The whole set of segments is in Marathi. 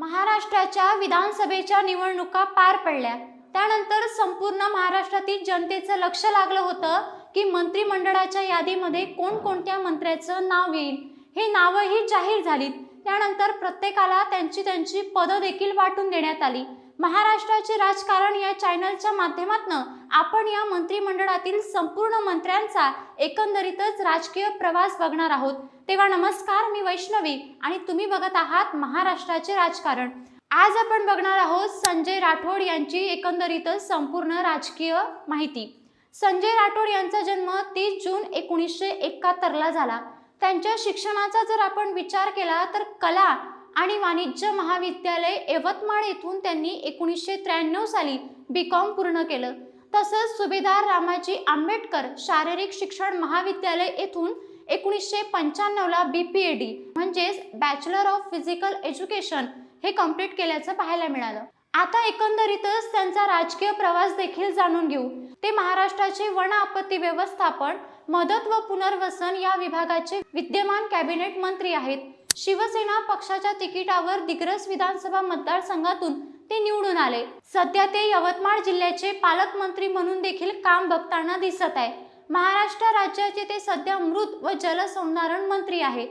महाराष्ट्राच्या विधानसभेच्या निवडणुका पार पडल्या. त्यानंतर संपूर्ण महाराष्ट्रातील जनतेचं लक्ष लागलं होतं की मंत्रिमंडळाच्या यादीमध्ये कोणकोणत्या मंत्र्याचं नाव येईल. हे नावंही जाहीर झालीत. त्यानंतर प्रत्येकाला त्यांची त्यांची पदं देखील वाटून देण्यात आली. महाराष्ट्राचे राजकारण या चॅनलच्या माध्यमातून आपण या मंत्रिमंडळातील संपूर्ण मंत्र्यांचा एकंदरीतच राजकीय प्रवास बघणार आहोत. तेव्हा नमस्कार मी वैष्णवी आणि तुम्ही बघत आहात महाराष्ट्राचे राजकारण. आज आपण बघणार आहोत संजय राठोड यांची एकंदरीतच संपूर्ण राजकीय माहिती. संजय राठोड यांचा जन्म तीस जून एकोणीसशे एकाहत्तरला झाला. त्यांच्या शिक्षणाचा जर आपण विचार केला तर कला आणि वाणिज्य महाविद्यालय यवतमाळ येथून त्यांनी एकोणीसशे त्र्याण्णव साली बी कॉम पूर्ण केलं. तसंच सुभेदार रामाजी आंबेडकर शारीरिक शिक्षण महाविद्यालय येथून एकोणीसशे पंच्याण्णवला बी पी ए डी म्हणजेच बॅचलर ऑफ फिजिकल एज्युकेशन हे कंप्लीट केल्याचं पाहायला मिळालं. आता एकंदरीतच त्यांचा राजकीय प्रवास देखील जाणून घेऊ. ते महाराष्ट्राचे वन आपत्ती व्यवस्थापन मदत व पुनर्वसन या विभागाचे विद्यमान कॅबिनेट मंत्री आहेत. शिवसेना पक्षाच्या तिकिटावर दिग्रस विधानसभा मतदारसंघातून ते निवडून आले. सध्या ते यवतमाळ जिल्ह्याचे पालकमंत्री म्हणून देखील काम बघताना दिसत आहे. महाराष्ट्र राज्याचे ते सध्या मृत व जलसंधारण मंत्री आहेत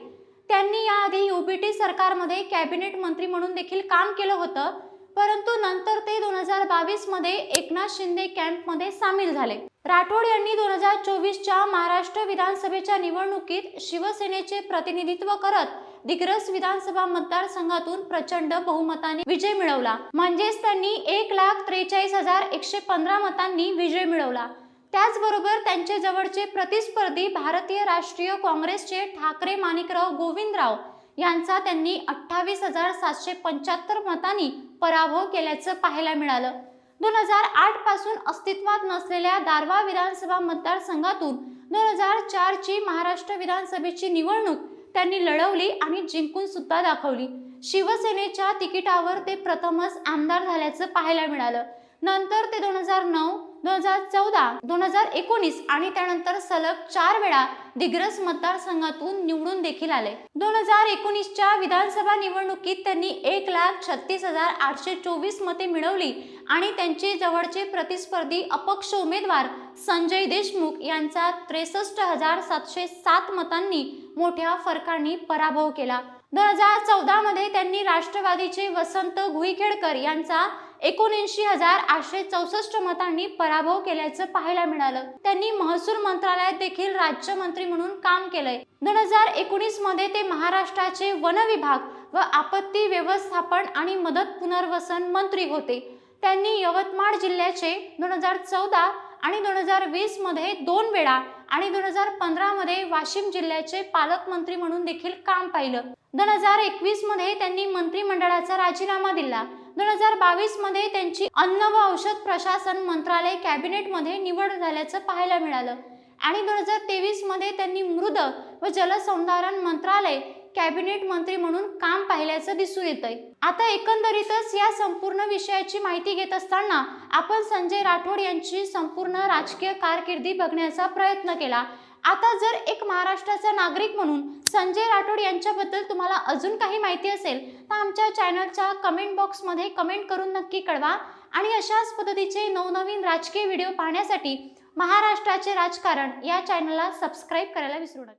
त्यांनी याआधी युबीटी सरकारमध्ये कॅबिनेट मंत्री म्हणून देखील काम केलं होतं. परंतु नंतर ते दोन हजार बावीसमध्ये एकनाथ शिंदे कॅम्पमध्ये सामील झाले. राठोड यांनी दोन हजार चोवीसच्या महाराष्ट्र विधानसभेच्या निवडणुकीत शिवसेनेचे प्रतिनिधित्व करत दिग्रस विधानसभा मतदारसंघातून प्रचंड बहुमताने विजय मिळवला. म्हणजेच त्यांनी एक लाख त्रेचाळीस हजार एकशे पंधरा मतांनी विजय मिळवला. त्याचबरोबर त्यांचे जवळचे प्रतिस्पर्धी भारतीय राष्ट्रीय काँग्रेसचे ठाकरे माणिकराव गोविंदराव यांचा त्यांनी अठ्ठावीस हजार सातशे पंच्याहत्तर मतांनी पराभव केल्याचं पाहायला मिळालं. दोन हजार आठपासून अस्तित्वात नसलेल्या दारवा विधानसभा मतदारसंघातून दोन हजार चारची महाराष्ट्र विधानसभेची निवडणूक त्यांनी लढवली आणि जिंकून सुद्धा दाखवली. शिवसेनेच्या तिकिटावर ते प्रथमच आमदार झाल्याचं पाहायला मिळालं. नंतर ते दोन हजार नऊ दोन हजार चौदा दोन हजार एकोणीस आणि त्यानंतर सलग चार वेळा दिग्रस मतदारसंघातून निवडून देखील आले. दोन हजार एकोणीसच्या विधानसभा निवडणुकीत त्यांनी एक लाख छत्तीस हजार आठशे चोवीस मते मिळवली आणि त्यांचे जवळचे प्रतिस्पर्धी अपक्ष उमेदवार संजय देशमुख यांचा त्रेसष्ट हजार सातशे सात मतांनी मोठ्या फरकाने पराभव केला. दोन हजार चौदामध्ये त्यांनी राष्ट्रवादीचे वसंत गुईखेडकर यांचा एकोणऐंशी हजार आठशे चौसष्ट मतांनी पराभव केल्याचं पाहायला मिळालं. त्यांनी महसूल मंत्रालयात देखील राज्यमंत्री म्हणून काम केलंय. दोन हजार एकोणीसमध्ये ते महाराष्ट्राचे वन विभाग व आपत्ती व्यवस्थापन आणि मदत पुनर्वसन मंत्री होते. त्यांनी यवतमाळ जिल्ह्याचे दोन हजार चौदा आणि दोन हजार वीसमध्ये दोन वेळा आणि दोन हजार पंधरा मध्ये वाशिम जिल्ह्याचे पालकमंत्री म्हणून देखील काम पाहिलं. दोन हजार एकवीसमध्ये त्यांनी मंत्रिमंडळाचा राजीनामा दिला. दोन हजार बावीसमध्ये त्यांची अन्न व औषध प्रशासन मंत्रालय कॅबिनेटमध्ये निवड झाल्याचं पाहायला मिळालं. आणि दोन हजार तेवीसमध्ये त्यांनी मृद व जलसंधारण मंत्रालय कॅबिनेट मंत्री म्हणून काम पाहिल्याचं दिसून येतंय. आता एकंदरीतच या संपूर्ण विषयाची माहिती घेत असताना आपण संजय राठोड यांची संपूर्ण राजकीय कारकिर्दी बघण्याचा प्रयत्न केला. आता जर एक महाराष्ट्राचा नागरिक म्हणून संजय राठोड यांच्याबद्दल तुम्हाला अजून काही माहिती असेल तर आमच्या चॅनलच्या कमेंट बॉक्समध्ये कमेंट करून नक्की कळवा आणि अशाच पद्धतीचे नवनवीन राजकीय व्हिडिओ पाहण्यासाठी महाराष्ट्राचे राजकारण या चॅनलला सबस्क्राईब करायला विसरू नका.